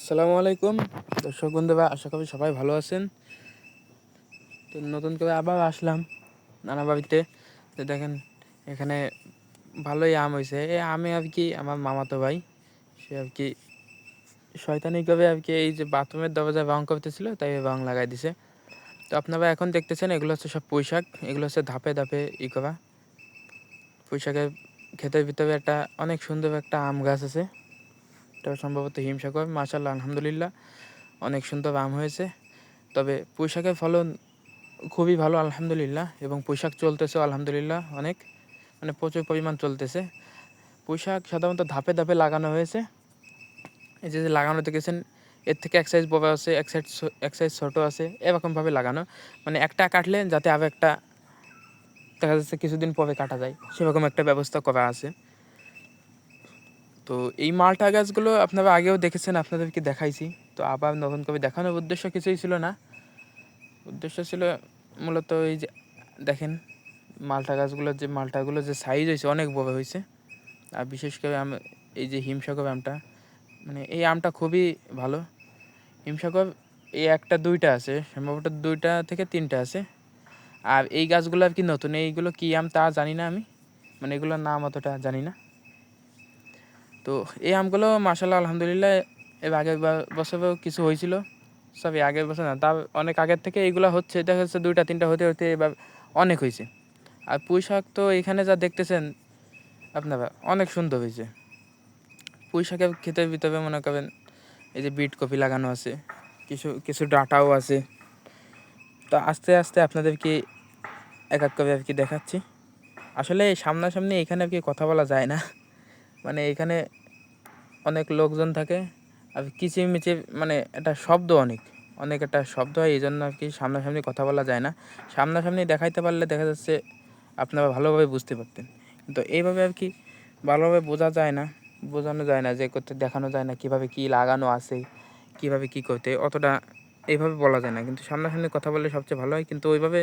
আসসালামু আলাইকুম। দর্শক বন্ধুরা আশা করি সবাই ভালো আছেন। তো নতুন করে আবার আসলাম নানা বাড়িতে তো দেখেন, এখানে ভালোই আম হয়েছে। এই আমে আর কি, আমার মামাতো ভাই, সে আর কি শয়তানি করে আর কি এই যে বাথরুমের দরজায় রং করতেছিল, তাই রং লাগাই দিছে। তো আপনারা এখন দেখতেছেন, এগুলো হচ্ছে সব পুঁইশাক। এগুলো হচ্ছে ধাপে ধাপে ই করা। পুঁইশাকের ক্ষেতের ভিতরে একটা অনেক সুন্দর একটা আম গাছ আছে। এটা সম্ভবত হিমসাগর মাশাল্লাহ আলহামদুলিল্লাহ, অনেক সুন্দর আম হয়েছে। তবে পুঁইশাকের ফলন খুবই ভালো, আলহামদুলিল্লাহ, এবং পুঁইশাক চলতেছে, আলহামদুলিল্লাহ, অনেক। মানে প্রচুর পরিমাণ চলতেছে। পুঁইশাক সাধারণত ধাপে ধাপে লাগানো হয়েছে। এই যে লাগানো দেখেছেন, এর থেকে এক সাইজ বড় আছে, এক সাইজ এক সাইজ ছোটো আছে, এরকমভাবে লাগানো। মানে একটা কাটলে যাতে আরও একটা, দেখা যাচ্ছে কিছুদিন পরে কাটা যায়। সেরকম একটা ব্যবস্থা করা আছে। তো এই মালটা গাছগুলো আপনারা আগেও দেখেছেন, আপনাদেরকে দেখাইছি। তো আবার নতুন করে দেখানোর উদ্দেশ্য কিছুই ছিল না। উদ্দেশ্য ছিল মূলত এই যে, দেখেন, মালটা গাছগুলোর যে মালটাগুলো যে সাইজ হয়েছে, অনেক বড় হয়েছে। আর বিশেষ করে আম, এই যে হিমসাগর আমটা মানে এই আমটা খুবই ভালো। হিমসাগর এই একটা, দুইটা আছে, সম্ভবত দুইটা থেকে তিনটা আছে। আর এই গাছগুলো আর কি নতুন, এইগুলো কী আম তা জানি না আমি। মানে এগুলোর নাম অতটা জানি না। তো এই আমগুলো মাসাল্লাহ আলহামদুলিল্লাহ এর আগের বছরেও কিছু হয়েছিল। সব আগের বছর না তার অনেক আগের থেকে এইগুলো হচ্ছে দেখা যাচ্ছে দুইটা, তিনটা হতে হতে এবার অনেক হয়েছে। আর পুঁই শাক তো এখানে যা দেখতেছেন, আপনারা, অনেক সুন্দর হয়েছে। পুঁই শাকের ক্ষেতের ভিতরে মনে করেন, এই যে বিট কপি লাগানো আছে, কিছু কিছু ডাটাও আছে। তো আস্তে আস্তে আপনাদেরকে এক এক করে আর কি দেখাচ্ছি। আসলে সামনাসামনি এখানে আর কি কথা বলা যায় না। মানে এখানে অনেক লোকজন থাকে। আর কিচিরমিচির মানে একটা শব্দ অনেক অনেক একটা শব্দ হয় এই জন্য আর কি সামনাসামনি কথা বলা যায় না। সামনাসামনি দেখাইতে পারলে দেখা যাচ্ছে আপনারা ভালোভাবে বুঝতে পারতেন। কিন্তু এইভাবে আর কি ভালোভাবে বোঝা যায় না, বোঝানো যায় না যে করতে, দেখানো যায় না কীভাবে কি লাগানো আছে, কীভাবে কি করতে, অতটা এইভাবে বলা যায় না। কিন্তু সামনাসামনি কথা বললে সবচেয়ে ভালো হয়। কিন্তু ওইভাবে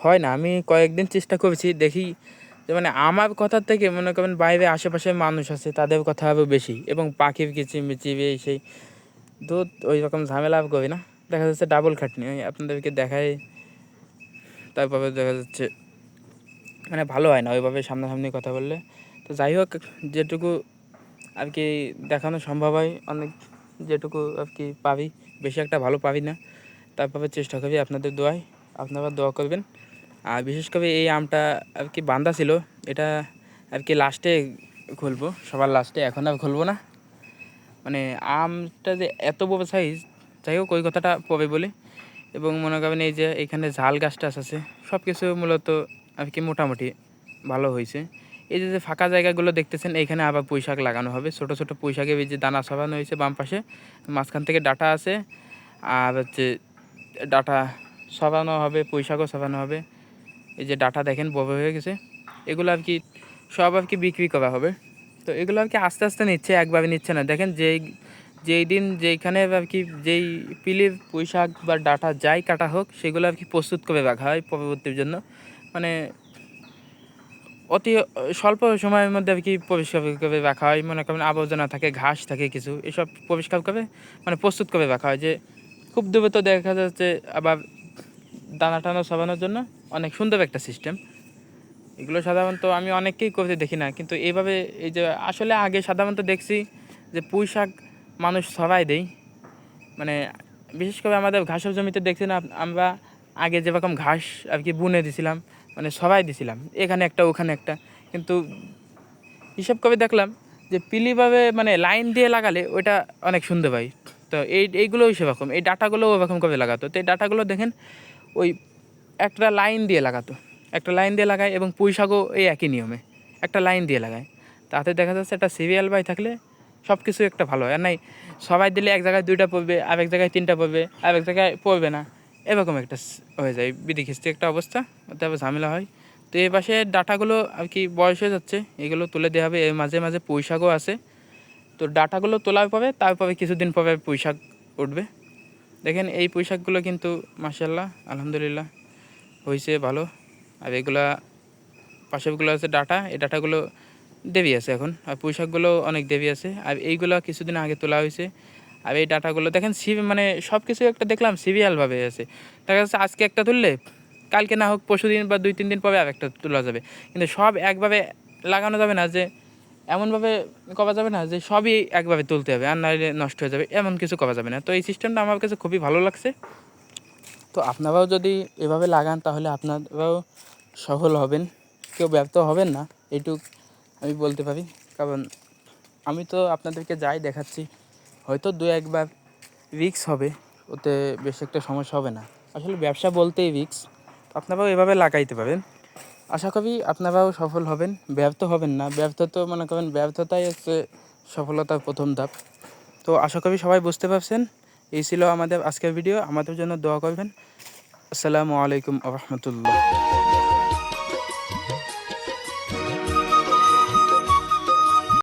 হয় না। আমি কয়েকদিন চেষ্টা করেছি, দেখি যে মানে আমার কথার থেকে মনে করেন বাইরে আশেপাশে মানুষ আছে, তাদের কথা হবে বেশি এবং পাখির কিচিমিচিবি এই সেই দুধ ওই রকম ঝামেলা করি না। দেখা যাচ্ছে ডাবল খাটনি, ওই আপনাদেরকে দেখাই। তারপরে দেখা যাচ্ছে মানে ভালো হয় না ওইভাবে সামনাসামনি কথা বললে। তো যাই হোক, যেটুকু আর কি দেখানো সম্ভব হয়, অনেক যেটুকু আর কি পাবি, বেশি একটা ভালো পাবি না। তারপরে চেষ্টা করি আপনাদের দোয়ায়, আপনারা দোয়া করবেন। আর বিশেষ করে এই আমটা আর কি বান্ধা ছিল, এটা আর কি লাস্টে খুলবো, সবার লাস্টে এখন আর খুলবো না। মানে আমটা যে এত বড় সাইজ যাই হোক, ওই কথাটা পবে বলে। এবং মনে করেন এই যে এখানে ঝাল গাছ টাছ আছে সব কিছু মূলত আর কি মোটামুটি ভালো হয়েছে। এই যে ফাঁকা জায়গাগুলো দেখতেছেন, এইখানে আবার পুঁইশাক লাগানো হবে। ছোটো ছোটো পুঁইশাকে এই যে দানা সরানো হয়েছে বাম পাশে, মাঝখান থেকে ডাটা আছে। আর হচ্ছে ডাটা সরানো হবে, পুঁইশাকও সরানো হবে। এই যে ডাটা দেখেন, বড় হয়ে গেছে। এগুলো আর কি সব আর কি বিক্রি করা হবে। তো এগুলো আর কি আস্তে আস্তে নিচ্ছে একভাবে নিচ্ছে না। দেখেন যেই যেই দিন যেইখানে আর কি যেই পিলির পুঁই শাক বা ডাটা যাই কাটা হোক, সেগুলো আর কি প্রস্তুত করে রাখা হয় পরবর্তীর জন্য। মানে অতি স্বল্প সময়ের মধ্যে আর কি পরিষ্কার করে রাখা হয়। মনে করেন আবর্জনা থাকে, ঘাস থাকে কিছু, এসব পরিষ্কার করে মানে প্রস্তুত করে রাখা হয় যে খুব দ্রুত দেখা যাচ্ছে আবার দানা টানা সবানোর জন্য অনেক সুন্দর একটা সিস্টেম এগুলো সাধারণত আমি অনেককেই করতে দেখি না, কিন্তু এইভাবে এই যে আসলে আগে সাধারণত দেখছি যে পুঁই শাক মানুষ সবাই দেয়। মানে বিশেষ করে আমাদের ঘাসের জমিতে দেখছি না, আমরা আগে যেরকম ঘাস আর কি বুনে দিছিলাম মানে সবাই দিছিলাম, এখানে একটা, ওখানে একটা। কিন্তু হিসাব করে দেখলাম যে পিলিভাবে মানে লাইন দিয়ে লাগালে ওইটা অনেক সুন্দর হয়। তো এই এইগুলোই সেরকম এই ডাটাগুলোও ওরকম করে লাগাতো। তো এই ডাটাগুলো দেখেন ওই একটা লাইন দিয়ে লাগাতো। একটা লাইন দিয়ে লাগায় এবং পুঁই শাকও এই একই নিয়মে একটা লাইন দিয়ে লাগায়। তাতে দেখা যাচ্ছে একটা সিরিয়াল বাই থাকলে সব কিছু একটা ভালো হয়। আর নাই, সবাই দিলে এক জায়গায় দুইটা পড়বে আর এক জায়গায় তিনটা পড়বে আর এক জায়গায় পড়বে না। এরকম একটা হয়ে যায়। বিধি খিস্তি একটা অবস্থা তারপর ঝামেলা হয়। তো এই পাশে ডাটাগুলো আর কি বয়স হয়ে যাচ্ছে, এগুলো তুলে দেওয়া হবে। এর মাঝে মাঝে পুঁই শাকও আছে। তো ডাটাগুলো তোলার পরে, তারপরে কিছুদিন পরে পুঁই শাক উঠবে। দেখেন এই পুঁই শাকগুলো কিন্তু মাসাল্লাহ আলহামদুলিল্লাহ হয়েছে ভালো। আর এগুলা পাশেগুলো আছে ডাটা, এই ডাটাগুলো দেবী আছে এখন। আর পুঁই শাকগুলো অনেক দেবী আছে। আর এইগুলো কিছুদিন আগে তোলা হয়েছে আর এই ডাটাগুলো, দেখেন সিবি মানে সব কিছু একটা দেখলাম সিরিয়ালভাবে আছে। দেখা যাচ্ছে আজকে একটা তুললে, কালকে না হোক পরশু দিন বা দুই, তিন দিন পরে আর একটা তোলা যাবে। কিন্তু সব একভাবে লাগানো যাবে না যে এমনভাবে করা যাবে না যে সবই একভাবে তুলতে হবে, আর নাহলে নষ্ট হয়ে যাবে, এমন কিছু করা যাবে না। তো এই সিস্টেমটা আমার কাছে খুবই ভালো লাগছে। তো আপনারাও যদি এভাবে লাগান, তাহলে আপনারাও সফল হবেন। কেউ ব্যর্থ হবেন না, এইটুক আমি বলতে পারি। কারণ আমি তো আপনাদেরকে যাই দেখাচ্ছি, হয়তো দু একবার রিক্স হবে, ওতে বেশ একটা সমস্যা হবে না। আসলে ব্যবসা বলতেই রিক্স আপনারাও এভাবে লাগাইতে পারেন। আশা করি আপনারাও সফল হবেন। ব্যর্থ হবেন না। ব্যর্থ তো মনে করেন, ব্যর্থতাই হচ্ছে সফলতার প্রথম ধাপ। তো আশা করি সবাই বুঝতে পারছেন। এই ছিল আমাদের আজকের ভিডিও। আমাদের জন্য দোয়া করবেন। আসসালামু আলাইকুম রহমতুল্লাহ।